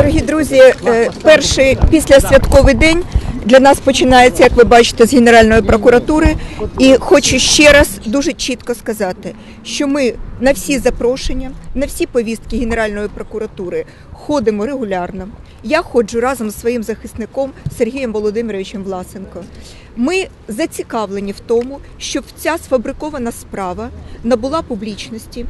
Дорогі друзі, е, перший післясвятковий день для нас починається, як ви бачите, з Генеральної прокуратури. І хочу ще раз дуже чітко сказати, що ми на всі запрошення, на всі повістки Генеральної прокуратури ходимо регулярно. Я ходжу разом з своїм захисником Сергієм Володимировичем Власенко. Ми зацікавлені в тому, щоб ця сфабрикована справа набула публічності,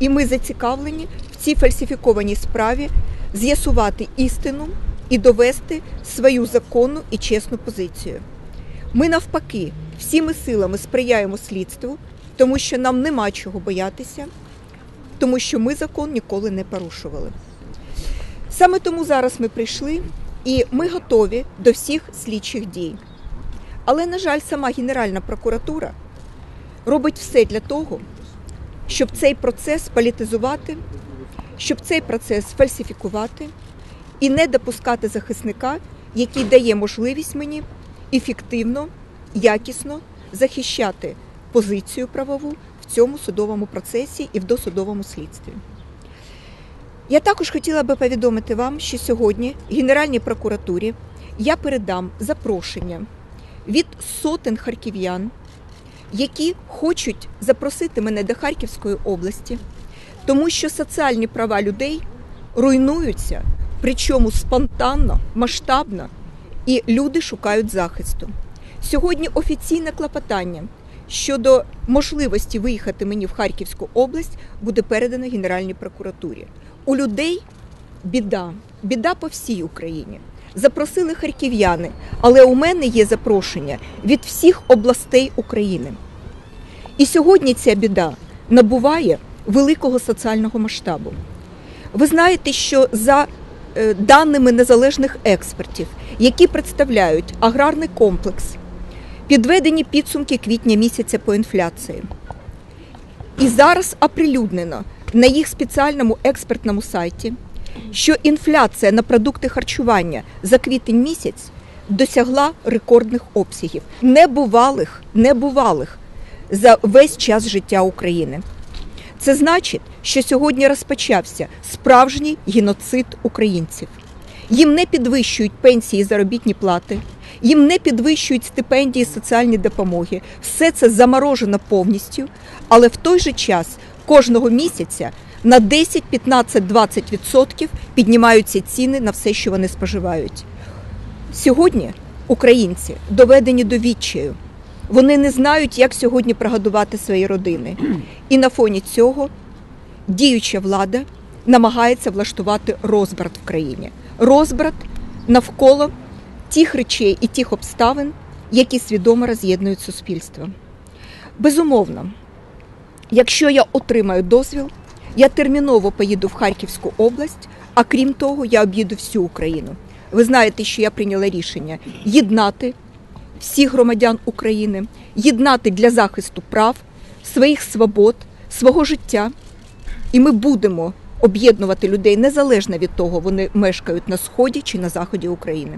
і ми зацікавлені в цій фальсифікованій справі з'ясувати істину і довести свою законну і чесну позицію. Ми навпаки всіми силами сприяємо слідству, тому що нам нема чого боятися, тому що ми закон ніколи не порушували. Саме тому зараз ми прийшли і ми готові до всіх слідчих дій. Але, на жаль, сама Генеральна прокуратура робить все для того, щоб цей процес політизувати, щоб цей процес фальсифікувати і не допускати захисника, який дає можливість мені ефективно, якісно захищати позицію правову в цьому судовому процесі і в досудовому слідстві. Я також хотіла би повідомити вам, що сьогодні Генеральній прокуратурі я передам запрошення від сотень харків'ян, які хочуть запросити мене до Харківської області, тому що соціальні права людей руйнуються, причому спонтанно, масштабно, і люди шукають захисту. Сьогодні офіційне клопотання щодо можливості виїхати мені в Харківську область буде передано Генеральній прокуратурі. У людей біда, біда по всій Україні. Запросили харків'яни, але у мене є запрошення від всіх областей України. І сьогодні ця біда набуває великого соціального масштабу. Ви знаєте, що за е, даними незалежних експертів, які представляють аграрний комплекс, підведені підсумки квітня місяця по інфляції. І зараз оприлюднено на їх спеціальному експертному сайті, що інфляція на продукти харчування за квітень місяць досягла рекордних обсягів, небувалих, небувалих за весь час життя України. Це значить, що сьогодні розпочався справжній геноцид українців. Їм не підвищують пенсії і заробітні плати, їм не підвищують стипендії соціальні допомоги. Все це заморожено повністю, але в той же час кожного місяця на 10, 15, 20 відсотків піднімаються ціни на все, що вони споживають. Сьогодні українці доведені до відчаю. Вони не знають, як сьогодні прогодувати свої родини. І на фоні цього діюча влада намагається влаштувати розбрат в країні. Розбрат навколо тих речей і тих обставин, які свідомо роз'єднують суспільство. Безумовно, якщо я отримаю дозвіл, я терміново поїду в Харківську область, а крім того, я об'їду всю Україну. Ви знаєте, що я прийняла рішення єднати всіх громадян України, єднати для захисту прав, своїх свобод, свого життя. І ми будемо об'єднувати людей незалежно від того, вони мешкають на сході чи на заході України.